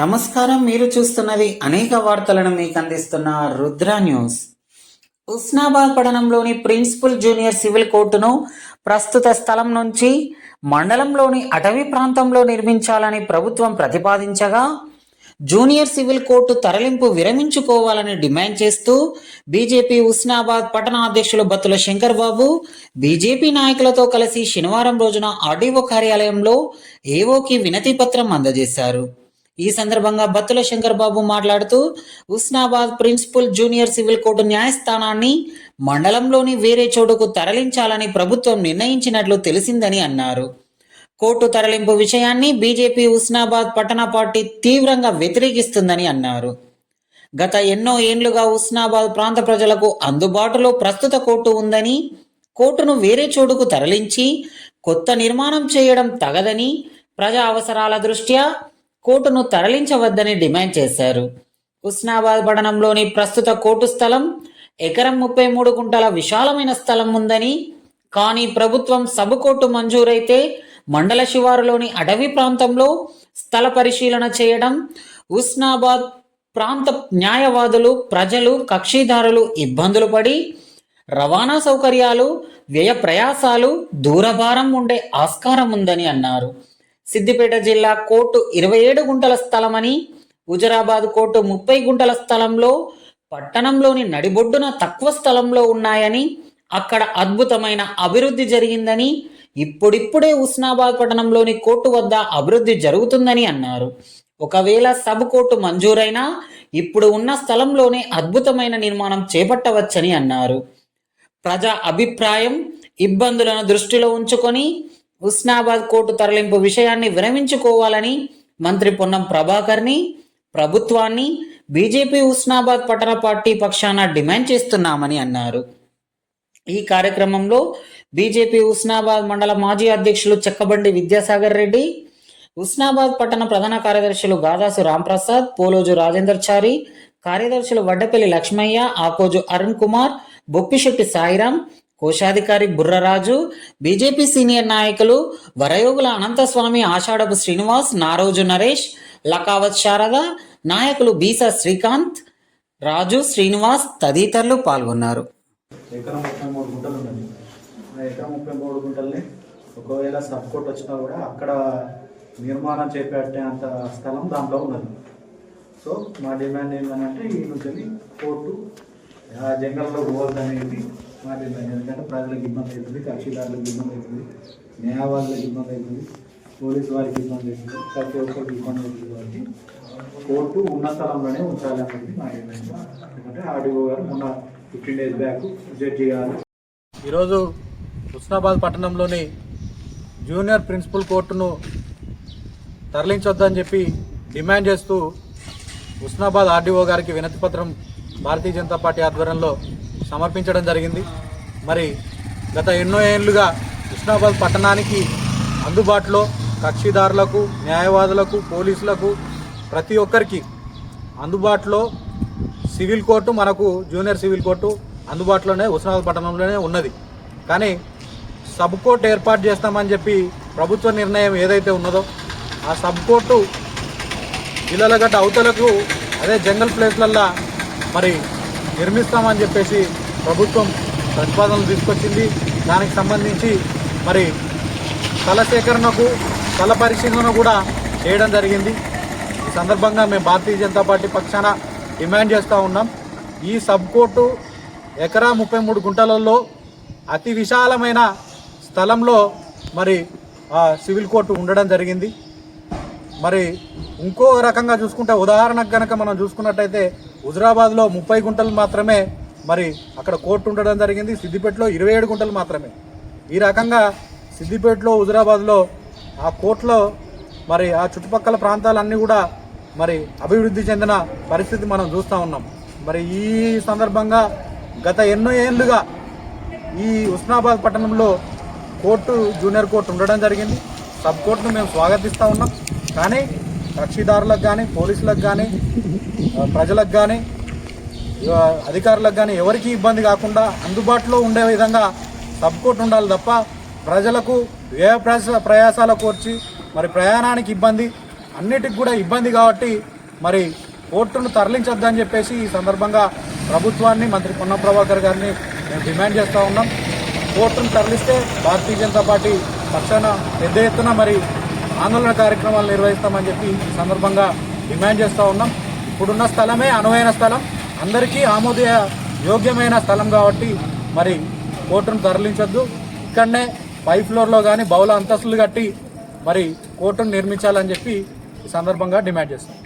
నమస్కారం మీరు చూస్తున్నది అనేక వార్తలను మీకు అందిస్తున్న రుద్ర న్యూస్. ఉస్నాబాద్ పట్టణంలోని ప్రిన్సిపల్ జూనియర్ సివిల్ కోర్టును ప్రస్తుత స్థలం నుంచి మండలంలోని అటవీ ప్రాంతంలో నిర్మించాలని ప్రభుత్వం ప్రతిపాదించగా జూనియర్ సివిల్ కోర్టు తరలింపు విరమించుకోవాలని డిమాండ్ చేస్తూ బీజేపీ ఉస్నాబాద్ పట్టణ అధ్యక్షులు బత్తుల శంకర్ బాబు బీజేపీ నాయకులతో కలిసి శనివారం రోజున ఆర్డీఓ కార్యాలయంలో ఏవోకి వినతి పత్రం అందజేశారు. ఈ సందర్భంగా బత్తుల శంకర్ బాబు మాట్లాడుతూ Husnabad principal junior civil court న్యాయస్థానాన్ని మండలంలోని వేరే చోటుకు తరలించాలని ప్రభుత్వం నిర్ణయించినట్లు తెలిసిందని అన్నారు. కోర్టు తరలింపు విషయాన్ని బీజేపీ ఉస్నాబాద్ పట్టణ పార్టీ తీవ్రంగా వ్యతిరేకిస్తుందని అన్నారు. గత ఎన్నో ఏండ్లుగా ఉస్నాబాద్ ప్రాంత ప్రజలకు అందుబాటులో ప్రస్తుత కోర్టు ఉందని కోర్టును వేరే చోటుకు తరలించి కొత్త నిర్మాణం చేయడం తగదని ప్రజా అవసరాల దృష్ట్యా కోర్టును తరలించవద్దని డిమాండ్ చేశారు. ఉస్నాబాద్ పట్టణంలోని ప్రస్తుత కోర్టు స్థలం ఎకరం ముప్పై మూడు గుంటల విశాలమైన స్థలం ఉందని కానీ ప్రభుత్వం సబ్ కోర్టు మంజూరైతే మండల శివారులోని అడవి ప్రాంతంలో స్థల పరిశీలన చేయడం ఉస్నాబాద్ ప్రాంత న్యాయవాదులు ప్రజలు కక్షిదారులు ఇబ్బందులు పడి రవాణా సౌకర్యాలు వ్యయ ప్రయాసాలు దూరభారం ఉండే ఆస్కారం ఉందని అన్నారు. సిద్దిపేట జిల్లా కోర్టు ఇరవై ఏడు గుంటల స్థలమని హుజరాబాద్ కోర్టు ముప్పై గుంటల స్థలంలో పట్టణంలోని నడిబొడ్డున తక్కువ స్థలంలో ఉన్నాయని అక్కడ అద్భుతమైన అభివృద్ధి జరిగిందని ఇప్పుడిప్పుడే ఉస్నాబాద్ పట్టణంలోని కోర్టు వద్ద అభివృద్ధి జరుగుతుందని అన్నారు. ఒకవేళ సబ్ కోర్టు మంజూరైనా ఇప్పుడు ఉన్న స్థలంలోనే అద్భుతమైన నిర్మాణం చేపట్టవచ్చని అన్నారు. ప్రజా అభిప్రాయం ఇబ్బందులను దృష్టిలో ఉంచుకొని హుస్నాబాద్ కోర్టు తరలింపు విషయాన్ని విరమించుకోవాలని మంత్రి పొన్నం ప్రభాకర్ని ప్రభుత్వాన్ని బీజేపీ హుస్నాబాద్ పట్టణ పార్టీ పక్షాన డిమాండ్ చేస్తున్నామని అన్నారు. ఈ కార్యక్రమంలో బీజేపీ ఉస్నాబాద్ మండల మాజీ అధ్యక్షులు చెక్కబండి విద్యాసాగర్ రెడ్డి హుస్నాబాద్ పట్టణ ప్రధాన కార్యదర్శులు గాదాసు రాంప్రసాద్ పోలోజు రాజేందర్ చారి కార్యదర్శులు వడ్డపల్లి లక్ష్మయ్య ఆకోజు అరుణ్ కుమార్ బొప్పిశెట్టి సాయిరాం కోశాధికారి బుర్రరాజు బీజేపీ సీనియర్ నాయకులు వరయోగుల అనంతస్వామి ఆషాఢపు శ్రీనివాస్ నారోజు నరేష్ లకావత్ శారద నాయకులు బీసా శ్రీకాంత్ రాజు శ్రీనివాస్ తదితరులు పాల్గొన్నారు. ఎకరం ముప్పై మూడు గుంటలు ఉన్నది ఎకరం ముప్పై మూడు గుంటల్ని ఒకవేళ సబ్ కోర్ట్ వచ్చినా కూడా అక్కడ నిర్మాణం చేపట్టే అంత స్థలం దాంట్లో ఉన్నది. సో మా డిమాండ్ ఏంటంటే ఈ నుంచి కోర్టు జంగల్లో పోవద్దు అనేది మా ఎందుకంటే ప్రజలకు ఇబ్బంది అవుతుంది కక్షిదారులకు ఇబ్బంది అవుతుంది న్యాయవాదులకు ఇబ్బంది అవుతుంది పోలీసు వారికి ఇబ్బంది అవుతుంది ప్రతి ఒక్కరికి ఇబ్బంది అవుతుంది కాబట్టి కోర్టు ఉన్న స్థలంలోనే ఉంచాలి అనేది మా ఎందుకంటే ఆర్డీఓ గారు మొన్న ఫిఫ్టీన్ డేస్ బ్యాక్ జడ్జి గారు ఈరోజు హుస్నాబాద్ పట్టణంలోని జూనియర్ ప్రిన్సిపల్ కోర్టును తరలించొద్దని చెప్పి డిమాండ్ చేస్తూ హుస్నాబాద్ ఆర్డీఓ గారికి వినతి పత్రం భారతీయ జనతా పార్టీ ఆధ్వర్యంలో సమర్పించడం జరిగింది. మరి గత ఎన్నో ఏళ్ళుగా కృష్ణాబాద్ పట్టణానికి అందుబాటులో కక్షిదారులకు న్యాయవాదులకు పోలీసులకు ప్రతి ఒక్కరికి అందుబాటులో సివిల్ కోర్టు మనకు జూనియర్ సివిల్ కోర్టు అందుబాటులోనే హుస్నాబాద్ పట్టణంలోనే ఉన్నది. కానీ సబ్ కోర్టు ఏర్పాటు చేస్తామని చెప్పి ప్రభుత్వ నిర్ణయం ఏదైతే ఉన్నదో ఆ సబ్ కోర్టు ఇళ్ళగడ్డ అవతలకు అదే జంగల్ ప్లేస్లల్లో మరి నిర్మిస్తామని చెప్పేసి ప్రభుత్వం ప్రతిపాదనలు తీసుకొచ్చింది. దానికి సంబంధించి మరి స్థల సేకరణకు స్థల పరిశీలన కూడా చేయడం జరిగింది. ఈ సందర్భంగా మేము భారతీయ జనతా పార్టీ పక్షాన డిమాండ్ చేస్తూ ఉన్నాం. ఈ సబ్ కోర్టు ఎకరా ముప్పై మూడు గుంటలలో అతి విశాలమైన స్థలంలో మరి ఆ సివిల్ కోర్టు ఉండడం జరిగింది. మరి ఇంకో రకంగా చూసుకుంటే ఉదాహరణకు కనుక మనం చూసుకున్నట్టయితే హుజరాబాద్లో ముప్పై గుంటలు మాత్రమే మరి అక్కడ కోర్టు ఉండడం జరిగింది. సిద్దిపేటలో ఇరవై ఏడు గుంటలు మాత్రమే. ఈ రకంగా సిద్దిపేటలో హుజురాబాద్లో ఆ కోర్టులో మరి ఆ చుట్టుపక్కల ప్రాంతాలన్నీ కూడా మరి అభివృద్ధి చెందిన పరిస్థితి మనం చూస్తూ ఉన్నాం. మరి ఈ సందర్భంగా గత ఎన్నో ఏళ్ళుగా ఈ ఉస్నాబాద్ పట్టణంలో కోర్టు జూనియర్ కోర్టు ఉండడం జరిగింది. సబ్ కోర్టును మేము స్వాగతిస్తూ ఉన్నాం. కానీ కక్షిదారులకు కానీ పోలీసులకు కానీ ప్రజలకు కానీ అధికారులకు కానీ ఎవరికి ఇబ్బంది కాకుండా అందుబాటులో ఉండే విధంగా సబ్ కోర్టు ఉండాలి తప్ప ప్రజలకు వ్యయ ప్రయాస ప్రయాసాల కోర్చి మరి ప్రయాణానికి ఇబ్బంది అన్నిటికి కూడా ఇబ్బంది కాబట్టి మరి కోర్టును తరలించొద్దని చెప్పేసి ఈ సందర్భంగా ప్రభుత్వాన్ని మంత్రి పొన్నం ప్రభాకర్ గారిని మేము డిమాండ్ చేస్తూ ఉన్నాం. కోర్టును తరలిస్తే భారతీయ జనతా పార్టీ పక్షాన పెద్ద ఎత్తున మరి ఆందోళన కార్యక్రమాలు నిర్వహిస్తామని చెప్పి ఈ సందర్భంగా డిమాండ్ చేస్తూ ఉన్నాం. ఇప్పుడున్న స్థలమే అనువైన స్థలం. అందరికీ ఆమోదయ యోగ్యమైన స్థలం కాబట్టి మరి కోర్టును తరలించొద్దు. ఇక్కడనే పై ఫ్లోర్లో కానీ బహుళ అంతస్తులు కట్టి మరి కోర్టును నిర్మించాలని చెప్పి ఈ సందర్భంగా డిమాండ్ చేస్తాం